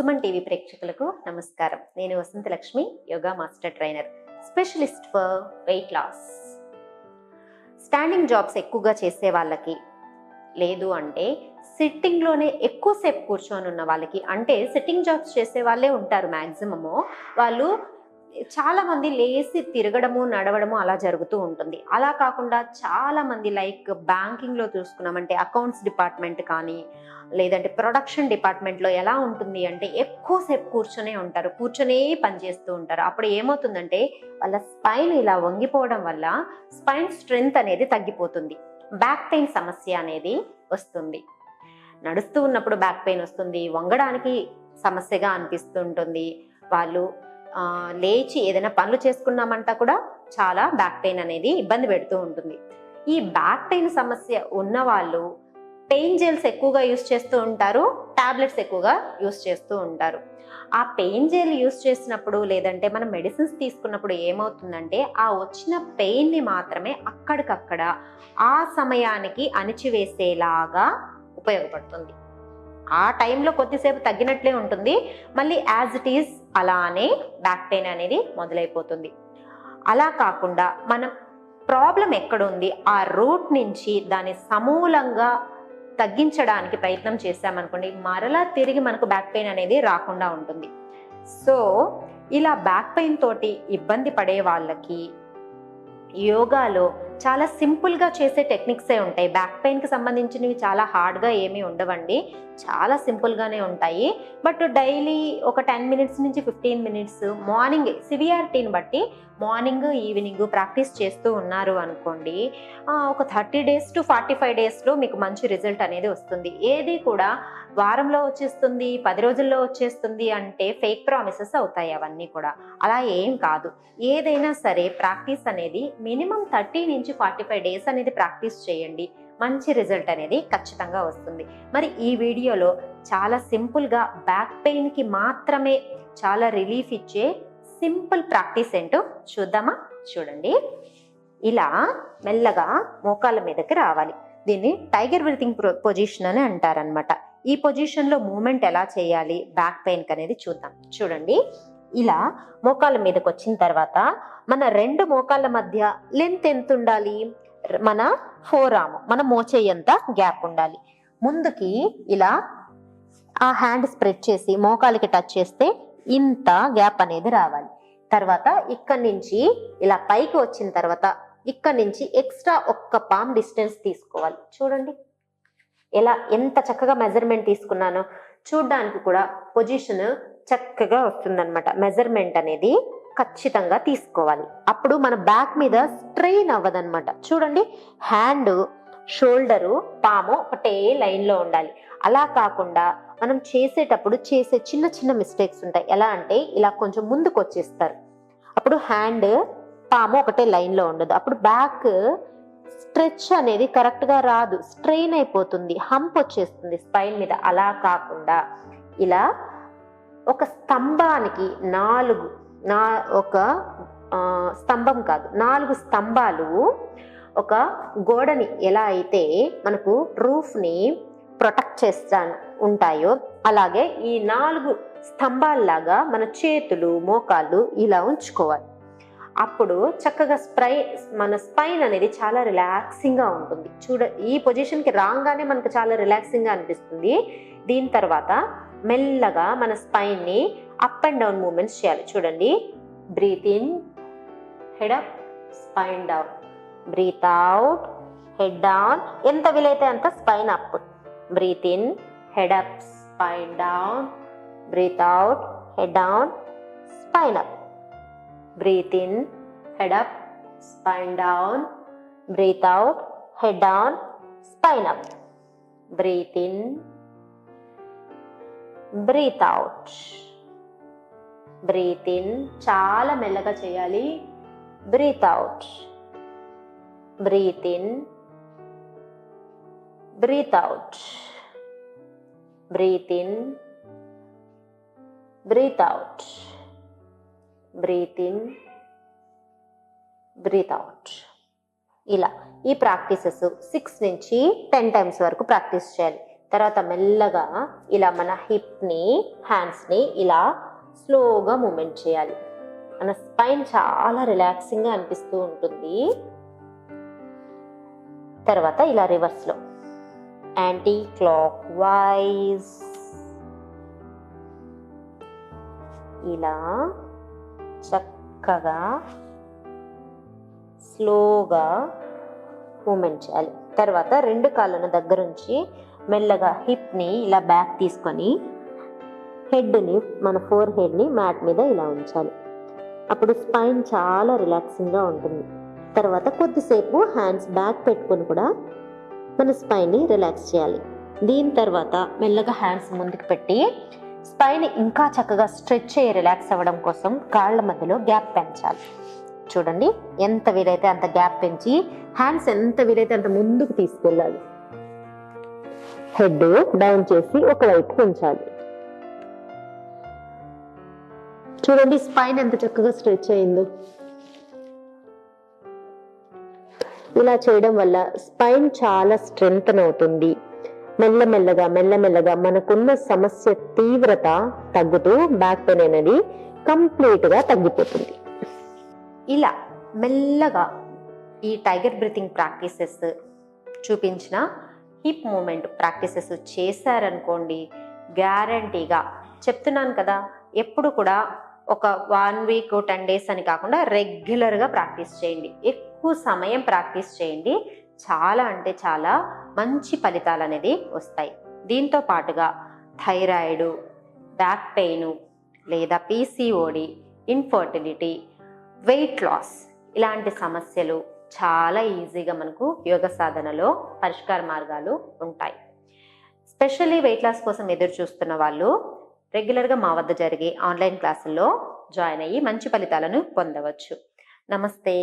Suman TV ప్రేక్షకులకు నమస్కారం. నేను Vasantha Lakshmi yoga master trainer specialist for weight loss. Standing jobs ఎక్కువగా చేసే వాళ్ళకి లేదు అంటే సిట్టింగ్లోనే ఎక్కువసేపు కూర్చొని ఉన్న వాళ్ళకి అంటే సిట్టింగ్ జాబ్స్ చేసే వాళ్ళే ఉంటారు మ్యాక్సిమము వాళ్ళు చాలా మంది లేసి తిరగడము నడవడము అలా జరుగుతూ ఉంటుంది. అలా కాకుండా చాలా మంది లైక్ బ్యాంకింగ్లో చూసుకున్నామంటే అకౌంట్స్ డిపార్ట్మెంట్ కానీ లేదంటే ప్రొడక్షన్ డిపార్ట్మెంట్లో ఎలా ఉంటుంది అంటే ఎక్కువసేపు కూర్చొనే ఉంటారు కూర్చొనే పనిచేస్తూ ఉంటారు. అప్పుడు ఏమవుతుందంటే వాళ్ళ స్పైన్ ఇలా వంగిపోవడం వల్ల స్పైన్ స్ట్రెంగ్త్ అనేది తగ్గిపోతుంది. బ్యాక్ పెయిన్ సమస్య అనేది వస్తుంది. నడుస్తూ ఉన్నప్పుడు బ్యాక్ పెయిన్ వస్తుంది. వంగడానికి సమస్యగా అనిపిస్తుంటుంది వాళ్ళు లేచి ఏదైనా పనులు చేసుకున్నామంటా కూడా చాలా బ్యాక్ పెయిన్ అనేది ఇబ్బంది పెడుతూ ఉంటుంది. ఈ బ్యాక్ పెయిన్ సమస్య ఉన్న వాళ్ళు పెయిన్ జెల్స్ ఎక్కువగా యూస్ చేస్తూ ఉంటారు టాబ్లెట్స్ ఎక్కువగా యూస్ చేస్తూ ఉంటారు. ఆ పెయిన్ జెల్ యూస్ చేసినప్పుడు లేదంటే మనం మెడిసిన్స్ తీసుకున్నప్పుడు ఏమవుతుందంటే ఆ వచ్చిన పెయిన్ని మాత్రమే అక్కడికక్కడ ఆ సమయానికి అణిచివేసేలాగా ఉపయోగపడుతుంది. ఆ టైంలో కొద్దిసేపు తగ్గినట్లే ఉంటుంది. మళ్ళీ యాజ్ ఇట్ ఈస్ అలానే బ్యాక్ పెయిన్ అనేది మొదలైపోతుంది. అలా కాకుండా మనం ప్రాబ్లం ఎక్కడుంది? ఆ రూట్ నుంచి దాన్ని సమూలంగా తగ్గించడానికి ప్రయత్నం చేశామనుకోండి మరలా తిరిగి మనకు బ్యాక్ పెయిన్ అనేది రాకుండా ఉంటుంది. సో ఇలా బ్యాక్ పెయిన్ తోటి ఇబ్బంది పడే వాళ్ళకి యోగాలో చాలా సింపుల్గా చేసే టెక్నిక్సే ఉంటాయి. బ్యాక్ పెయిన్కి సంబంధించినవి చాలా హార్డ్గా ఏమీ ఉండవండి. చాలా సింపుల్గానే ఉంటాయి. బట్ డైలీ ఒక టెన్ మినిట్స్ నుంచి ఫిఫ్టీన్ మినిట్స్ మార్నింగ్ సివియారిటీని బట్టి మార్నింగ్ ఈవినింగ్ ప్రాక్టీస్ చేస్తూ ఉన్నారు అనుకోండి ఒక thirty days to forty five డేస్లో మీకు మంచి రిజల్ట్ అనేది వస్తుంది. ఏది కూడా వారంలో వచ్చేస్తుంది పది రోజుల్లో వచ్చేస్తుంది అంటే ఫేక్ ప్రామిసెస్ అవుతాయి అవన్నీ కూడా. అలా ఏం కాదు. ఏదైనా సరే ప్రాక్టీస్ అనేది మినిమం థర్టీ నుంచి ఫార్టీ ఫైవ్ డేస్ అనేది ప్రాక్టీస్ చేయండి. మంచి రిజల్ట్ అనేది ఖచ్చితంగా వస్తుంది. మరి ఈ వీడియోలో చాలా సింపుల్గా బ్యాక్ పెయిన్కి మాత్రమే చాలా రిలీఫ్ ఇచ్చే సింపుల్ ప్రాక్టీస్ ఏంటో చూద్దామా? చూడండి. ఇలా మెల్లగా మోకాళ్ళ మీదకి రావాలి. దీన్ని టైగర్ బ్రీతింగ్ పొజిషన్ అని అంటారనమాట ఈ పొజిషన్లో మూమెంట్ ఎలా చేయాలి? బ్యాక్ పెయిన్కి అనేది చూద్దాం. చూడండి. ఇలా మోకాళ్ళ మీదకి వచ్చిన తర్వాత మన రెండు మోకాళ్ళ మధ్య లెంత్ ఎంత ఉండాలి మన ఫోర్ ఆమ్ మన మోచేయంత గ్యాప్ ఉండాలి. ముందుకి ఇలా ఆ హ్యాండ్ స్ప్రెడ్ చేసి మోకాలికి టచ్ చేస్తే ఇంత గ్యాప్ అనేది రావాలి. తర్వాత ఇక్కడి నుంచి ఇలా పైకి వచ్చిన తర్వాత ఇక్కడి నుంచి ఎక్స్ట్రా ఒక్క పామ్ డిస్టెన్స్ తీసుకోవాలి. చూడండి. ఎలా ఎంత చక్కగా మెజర్మెంట్ తీసుకున్నానో. చూడ్డానికి కూడా పొజిషన్ చక్కగా వస్తుందన్నమాట. మెజర్మెంట్ అనేది ఖచ్చితంగా తీసుకోవాలి. అప్పుడు మన బ్యాక్ మీద స్ట్రెయిన్ అవ్వదన్నమాట. చూడండి హ్యాండ్ షోల్డరు పాము ఒకటే లైన్లో ఉండాలి. అలా కాకుండా మనం చేసేటప్పుడు చేసే చిన్న చిన్న మిస్టేక్స్ ఉంటాయి. ఎలా అంటే ఇలా కొంచెం ముందుకు వచ్చేస్తారు. అప్పుడు హ్యాండ్ పాము ఒకటే లైన్లో ఉండదు. అప్పుడు బ్యాక్ స్ట్రెచ్ అనేది కరెక్ట్గా రాదు. స్ట్రెయిన్ అయిపోతుంది. హంప్ వచ్చేస్తుంది స్పైన్ మీద. అలా కాకుండా ఇలా ఒక స్తంభానికి నాలుగు నా ఒక స్తంభం కాదు నాలుగు స్తంభాలు ఒక గోడని ఎలా అయితే మనకు రూఫ్ని ప్రొటెక్ట్ చేస్తా ఉంటాయో అలాగే ఈ నాలుగు స్తంభాల్లాగా మన చేతులు మోకాళ్ళు ఇలా ఉంచుకోవాలి. అప్పుడు చక్కగా స్ప్రై మన స్పైన్ అనేది చాలా రిలాక్సింగ్గా ఉంటుంది. చూడ ఈ పొజిషన్కి రాగానే మనకు చాలా రిలాక్సింగ్గా అనిపిస్తుంది. దీని తర్వాత మెల్లగా మన స్పైన్ని అప్ అండ్ డౌన్ మూమెంట్స్ చేయాలి. చూడండి. Breath in head up spine down breath out head down ఎంత వీలైతే అంత spine up breath in head up spine down breath out head down spine up breath in head up spine down breath out head down spine up breath in breath out breath in చాలా మెల్లగా చేయాలి. Breath out breath in breath out breath in breath out breath in breath out ఇలా ఈ practices six నుంచి ten times వరకు practice చేయాలి. తర్వాత మెల్లగా ఇలా మన హిప్ని హ్యాండ్స్ని ఇలా స్లోగా మూమెంట్ చేయాలి. మన స్పైన్ చాలా రిలాక్సింగ్గా అనిపిస్తూ ఉంటుంది. తర్వాత ఇలా రివర్స్లో. యాంటీ క్లాక్ వైజ్ ఇలా చక్కగా స్లోగా మూమెంట్ చేయాలి. తర్వాత రెండు కాళ్ళను దగ్గరుంచి మెల్లగా హిప్ని ఇలా బ్యాక్ తీసుకొని హెడ్ని మన ఫోర్ హెడ్ని మ్యాట్ మీద ఇలా ఉంచాలి. అప్పుడు స్పైన్ చాలా రిలాక్సింగ్గా ఉంటుంది. తర్వాత కొద్దిసేపు హ్యాండ్స్ బ్యాక్ పెట్టుకొని కూడా మన స్పైన్ని రిలాక్స్ చేయాలి. దీని తర్వాత మెల్లగా హ్యాండ్స్ ముందుకు పెట్టి స్పైన్ ఇంకా చక్కగా స్ట్రెచ్ అయ్యి రిలాక్స్ అవ్వడం కోసం కాళ్ళ మధ్యలో గ్యాప్ పెంచాలి. చూడండి ఎంత వీలైతే అంత గ్యాప్ పెంచి హ్యాండ్స్ ఎంత వీలైతే అంత ముందుకు తీసుకెళ్ళాలి. హెడ్ డౌన్ చేసి ఒకవైపు ఉంచాలి. చూడండి స్పైన్ ఎంత చక్కగా స్ట్రెచ్ అయిందో. ఇలా చేయడం వల్ల స్పైన్ చాలా స్ట్రెంగ్త్ అవుతుంది. మెల్లమెల్లగా మెల్లమెల్లగా మనకున్న సమస్య తీవ్రత తగ్గుతూ బ్యాక్ పెయిన్ అనేది కంప్లీట్గా తగ్గిపోతుంది. ఇలా మెల్లగా ఈ టైగర్ బ్రీతింగ్ ప్రాక్టీసెస్ చూపించిన హిప్ మూమెంట్ ప్రాక్టీసెస్ చేశారనుకోండి గ్యారంటీగా చెప్తున్నాను కదా ఎప్పుడు కూడా ఒక వన్ వీక్ టెన్ డేస్ అని కాకుండా రెగ్యులర్గా ప్రాక్టీస్ చేయండి. ఎక్కువ సమయం ప్రాక్టీస్ చేయండి. చాలా అంటే చాలా మంచి ఫలితాలు అనేది వస్తాయి. దీంతో పాటుగా థైరాయిడ్ బ్యాక్ పెయిన్ లేదా పీసీఓడి ఇన్ఫర్టిలిటీ వెయిట్ లాస్ ఇలాంటి సమస్యలు చాలా ఈజీగా మనకు యోగ సాధనలో పరిష్కార మార్గాలు ఉంటాయి. స్పెషల్లీ వెయిట్ లాస్ కోసం ఎదురు చూస్తున్న వాళ్ళు రెగ్యులర్గా మా వద్ద జరిగే ఆన్లైన్ క్లాసుల్లో జాయిన్ అయ్యి మంచి ఫలితాలను పొందవచ్చు. నమస్తే.